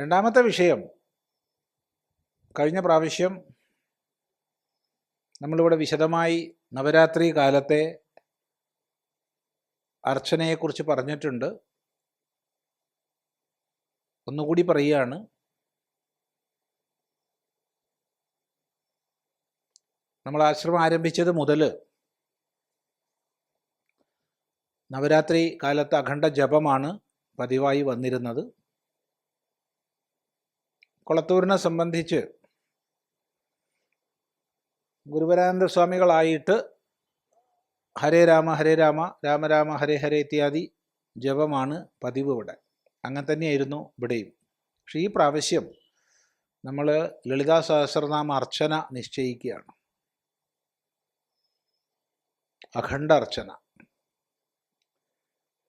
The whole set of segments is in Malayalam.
രണ്ടാമത്തെ വിഷയം. കഴിഞ്ഞ പ്രാവശ്യം നമ്മളിവിടെ വിശദമായി നവരാത്രി കാലത്തെ അർച്ചനയെക്കുറിച്ച് പറഞ്ഞിട്ടുണ്ട്. ഒന്നുകൂടി പറയുകയാണ്. നമ്മൾ ആശ്രമം ആരംഭിച്ചത് മുതൽ നവരാത്രി കാലത്ത് അഖണ്ഡ ജപമാണ് പതിവായി വന്നിരുന്നത്. കൊളത്തൂരിനെ സംബന്ധിച്ച് ഗുരുവരാനന്ദ സ്വാമികളായിട്ട് ഹരേ രാമ ഹരേ രാമ രാമ രാമ ഹരേ ഹരേ ഇത്യാദി ജപമാണ് പതിവ് ഇവിടെ. അങ്ങനെ തന്നെയായിരുന്നു ഇവിടെയും. പക്ഷേ ഈ പ്രാവശ്യം നമ്മൾ ലളിതാ സഹസ്രനാമ അർച്ചന നിശ്ചയിക്കുകയാണ്. അഖണ്ഡ അർച്ചന.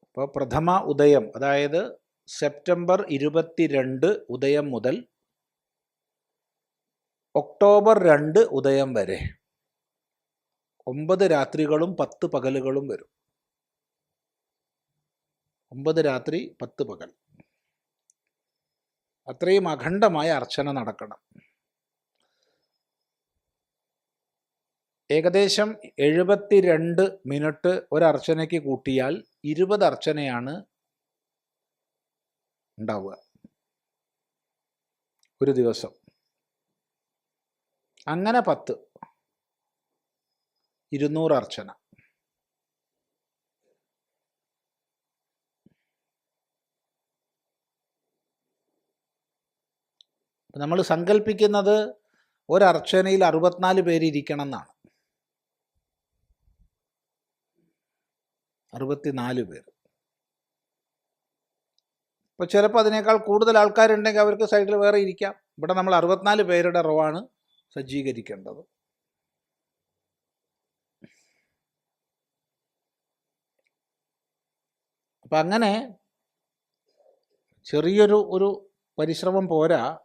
അപ്പോൾ പ്രഥമ ഉദയം അതായത് സെപ്റ്റംബർ ഇരുപത്തിരണ്ട് ഉദയം മുതൽ ഒക്ടോബർ രണ്ട് ഉദയം വരെ. ഒമ്പത് രാത്രികളും പത്ത് പകലുകളും വരും. ഒമ്പത് രാത്രി പത്ത് പകൽ. അത്രയും അഖണ്ഡമായ അർച്ചന നടക്കണം. ഏകദേശം എഴുപത്തിരണ്ട് മിനിറ്റ് ഒരർച്ചനയ്ക്ക് കൂട്ടിയാൽ ഇരുപത് അർച്ചനയാണ് ഉണ്ടാവുക. ഒരു ദിവസം. അങ്ങനെ പത്ത്. ഇരുന്നൂറ് അർച്ചന. നമ്മൾ സങ്കല്പിക്കുന്നത് ഒരർച്ചനയിൽ അറുപത്തിനാല് പേര് ഇരിക്കണം എന്നാണ് അറുപത്തിനാല് പേര്. ഇപ്പോൾ ചിലപ്പോൾ അതിനേക്കാൾ കൂടുതൽ ആൾക്കാരുണ്ടെങ്കിൽ അവർക്ക് സൈഡിൽ വേറെ ഇരിക്കാം. ഇവിടെ നമ്മൾ അറുപത്തിനാല് പേരുടെ റോ ആണ്. സജ്ജീകരിക്കേണ്ടത്. അപ്പം അങ്ങനെ ചെറിയൊരു ഒരു പരിശ്രമം പോരാ.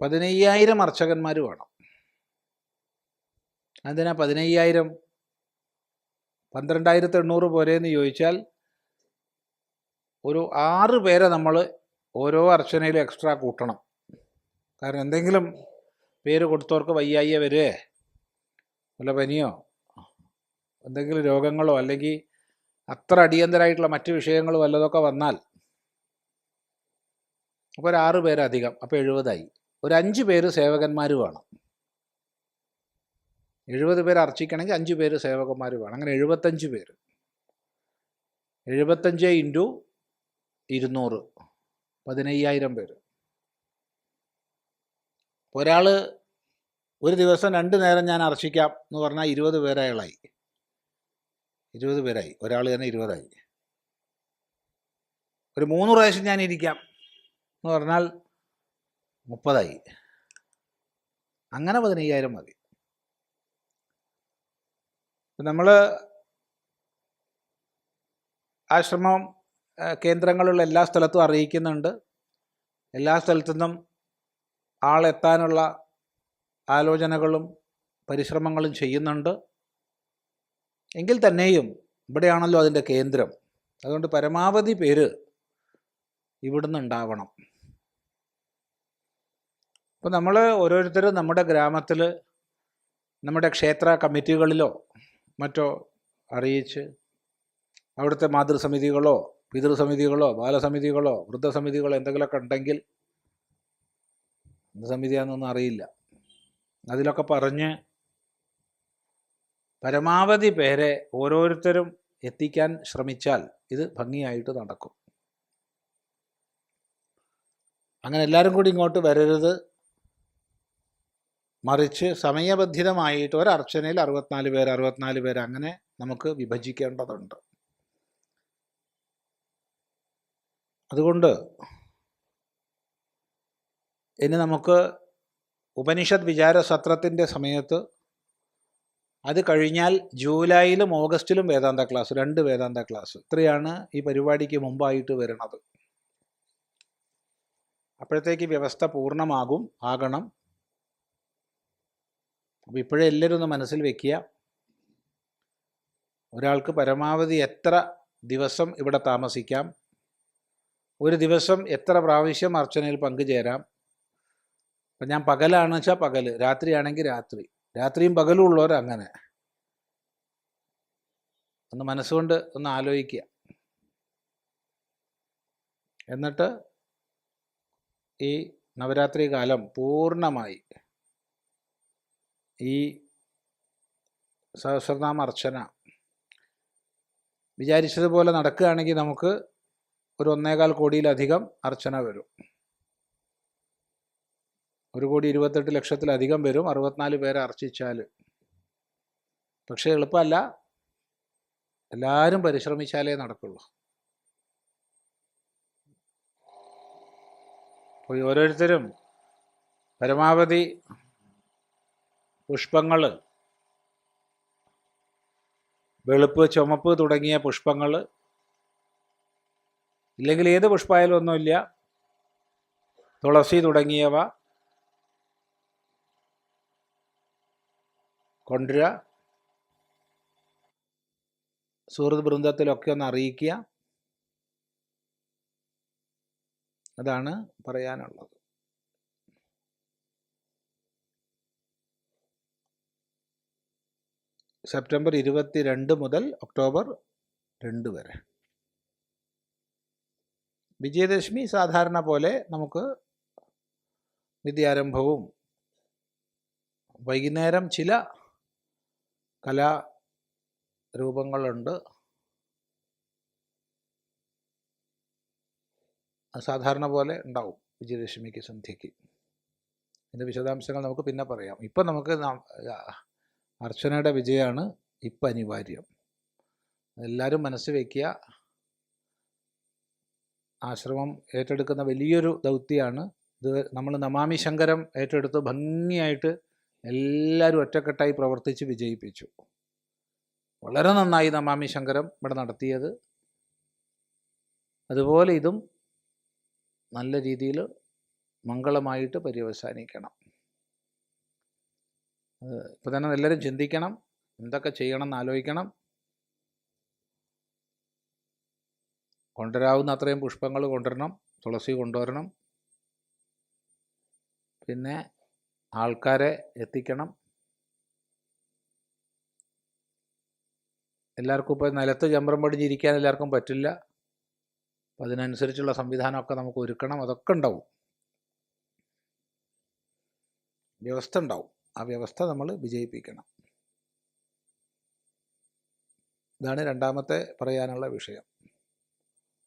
പതിനയ്യായിരം അർച്ചകന്മാർ വേണം. അതിനാ പതിനയ്യായിരം? പന്ത്രണ്ടായിരത്തി എണ്ണൂറ് പോരെയെന്ന് ചോദിച്ചാൽ ഒരു ആറ് പേരെ നമ്മൾ ഓരോ അർച്ചനയിലും എക്സ്ട്രാ കൂട്ടണം. കാരണം എന്തെങ്കിലും പേര് കൊടുത്തവർക്ക് വയ്യായ്യ വരുവേ? വല്ല പനിയോ? എന്തെങ്കിലും രോഗങ്ങളോ അല്ലെങ്കിൽ അത്ര അടിയന്തരമായിട്ടുള്ള മറ്റ് വിഷയങ്ങൾ വല്ലതൊക്കെ വന്നാൽ അപ്പോൾ ഒരു ആറ് പേരധികം അപ്പോൾ എഴുപതായി. ഒരു അഞ്ച് പേര് സേവകന്മാർ വേണം. എഴുപത് പേര് അർച്ചിക്കണമെങ്കിൽ അഞ്ച് പേര് സേവകന്മാർ വേണം. അങ്ങനെ എഴുപത്തഞ്ച് പേര്. എഴുപത്തഞ്ച് ഇന്റു ഇരുന്നൂറ് പതിനയ്യായിരം പേര്. ഒരാൾ ഒരു ദിവസം രണ്ട് നേരം ഞാൻ അർച്ചിക്കാം എന്ന് പറഞ്ഞാൽ ഇരുപത് പേരയാളായി ഇരുപത് പേരായി. ഒരാൾ തന്നെ ഇരുപതായി. ഒരു മൂന്ന് പ്രാവശ്യം ഞാൻ ഇരിക്കാം എന്ന് പറഞ്ഞാൽ മുപ്പതായി. അങ്ങനെ പതിനയ്യായിരം മതി. നമ്മൾ ആശ്രമം കേന്ദ്രങ്ങളുള്ള എല്ലാ സ്ഥലത്തും അറിയിക്കുന്നുണ്ട്. എല്ലാ സ്ഥലത്തു നിന്നും ആളെത്താനുള്ള ആലോചനകളും പരിശ്രമങ്ങളും ചെയ്യുന്നുണ്ട്. എങ്കിൽ തന്നെയും ഇവിടെയാണല്ലോ അതിന്റെ കേന്ദ്രം. അതുകൊണ്ട് പരമാവധി പേര് ഇവിടുന്ന് ഉണ്ടാവണം. അപ്പോൾ നമ്മൾ ഓരോരുത്തരും നമ്മുടെ ഗ്രാമത്തിൽ നമ്മുടെ ക്ഷേത്ര കമ്മിറ്റികളിലോ മറ്റോ അറിയിച്ച് അവിടുത്തെ മാതൃസമിതികളോ പിതൃസമിതികളോ ബാലസമിതികളോ വൃദ്ധസമിതികളോ എന്തെങ്കിലുമൊക്കെ ഉണ്ടെങ്കിൽ എന്ത് സമിതിയാണെന്നൊന്നും അറിയില്ല. അതിലൊക്കെ പറഞ്ഞ് പരമാവധി പേരെ ഓരോരുത്തരും എത്തിക്കാൻ ശ്രമിച്ചാൽ ഇത് ഭംഗിയായിട്ട് നടക്കും. അങ്ങനെ എല്ലാവരും കൂടി ഇങ്ങോട്ട് വരരുത്. മറിച്ച് സമയബന്ധിതമായിട്ട് ഒരർച്ചനയിൽ അറുപത്തിനാല് പേർ അറുപത്തിനാല് പേർ അങ്ങനെ നമുക്ക് വിഭജിക്കേണ്ടതുണ്ട്. അതുകൊണ്ട് ഇനി നമുക്ക് ഉപനിഷത് വിചാര സത്രത്തിന്റെ സമയത്ത് അത് കഴിഞ്ഞാൽ ജൂലൈയിലും ഓഗസ്റ്റിലും വേദാന്ത ക്ലാസ് രണ്ട് വേദാന്ത ക്ലാസ്. ഇത്രയാണ് ഈ പരിപാടിക്ക് മുമ്പായിട്ട് വരുന്നത്. അപ്പോഴത്തേക്ക് വ്യവസ്ഥ പൂർണമാകും ആകണം. അപ്പോൾ ഇപ്പോഴേ എല്ലാവരും ഒന്ന് മനസ്സിൽ വെക്കുക. ഒരാൾക്ക് പരമാവധി എത്ര ദിവസം ഇവിടെ താമസിക്കാം? ഒരു ദിവസം എത്ര പ്രാവശ്യം അർച്ചനയിൽ പങ്കുചേരാം? അപ്പം ഞാൻ പകലാണെന്ന് വെച്ചാൽ പകൽ രാത്രിയാണെങ്കിൽ രാത്രി. രാത്രിയും പകലും ഉള്ളവർ അങ്ങനെ. ഒന്ന് മനസ്സുകൊണ്ട് ഒന്ന് ആലോചിക്കുക. എന്നിട്ട് ഈ നവരാത്രി കാലം പൂർണമായി ഈ സഹസ്രനാമ അർച്ചന വിചാരിച്ചതുപോലെ നടക്കുകയാണെങ്കിൽ നമുക്ക് ഒരു ഒന്നേകാൽ കോടിയിലധികം അർച്ചന വരും. ഒരു കോടി ഇരുപത്തെട്ട് ലക്ഷത്തിലധികം പേരും അറുപത്തിനാല് പേരെ അർച്ചിച്ചാൽ പക്ഷേ എളുപ്പമല്ല. എല്ലാവരും പരിശ്രമിച്ചാലേ നടക്കുള്ളൂ. അപ്പോൾ ഓരോരുത്തരും പരമാവധി പുഷ്പങ്ങൾ വെളുപ്പ് ചുമപ്പ് തുടങ്ങിയ പുഷ്പങ്ങൾ ഇല്ലെങ്കിൽ ഏത് പുഷ്പമായാലും ഒന്നുമില്ല. തുളസി തുടങ്ങിയവ കൊണ്ടുവരിക. സുഹൃത്ത് ബൃന്ദത്തിലൊക്കെ ഒന്ന് അറിയിക്കുക. അതാണ് പറയാനുള്ളത്. സെപ്റ്റംബർ ഇരുപത്തി രണ്ട് മുതൽ ഒക്ടോബർ രണ്ട് വരെ. വിജയദശമി സാധാരണ പോലെ നമുക്ക് വിദ്യാരംഭവും വൈകുന്നേരം ചില കലാരൂപങ്ങളുണ്ട്. സാധാരണ പോലെ ഉണ്ടാവും വിജയദശമിക്ക് സന്ധ്യയ്ക്ക്. ഇതിന്റെ വിശദാംശങ്ങൾ നമുക്ക് പിന്നെ പറയാം. ഇപ്പം നമുക്ക് അർച്ചനയുടെ വിജയമാണ് ഇപ്പം അനിവാര്യം. എല്ലാവരും മനസ്സ് വയ്ക്കുക ആശ്രമം ഏറ്റെടുക്കുന്ന വലിയൊരു ദൗത്യമാണ്. ഇത് നമ്മൾ നമാമി ശങ്കരം ഏറ്റെടുത്ത് ഭംഗിയായിട്ട് എല്ലാവരും ഒറ്റക്കെട്ടായി പ്രവർത്തിച്ച് വിജയിപ്പിച്ചു. വളരെ നന്നായി നമാമി ശങ്കരം ഇവിടെ നടത്തിയത്. അതുപോലെ ഇതും നല്ല രീതിയിൽ മംഗളമായിട്ട് പര്യവസാനിക്കണം. ഇപ്പം തന്നെ എല്ലാവരും ചിന്തിക്കണം എന്തൊക്കെ ചെയ്യണം എന്ന് ആലോചിക്കണം. കൊണ്ടുവരാവുന്ന അത്രയും പുഷ്പങ്ങൾ കൊണ്ടുവരണം തുളസി കൊണ്ടുവരണം. പിന്നെ ആൾക്കാരെ എത്തിക്കണം. എല്ലാവർക്കും ഇപ്പോൾ നിലത്ത് ചമ്പരം പടിഞ്ഞിരിക്കാൻ എല്ലാവർക്കും പറ്റില്ല. അപ്പം അതിനനുസരിച്ചുള്ള സംവിധാനമൊക്കെ നമുക്ക് ഒരുക്കണം. അതൊക്കെ ഉണ്ടാവും. വ്യവസ്ഥ ഉണ്ടാവും. ആ വ്യവസ്ഥ നമ്മൾ വിജയിപ്പിക്കണം. ഇതാണ് രണ്ടാമത്തെ പറയാനുള്ള വിഷയം.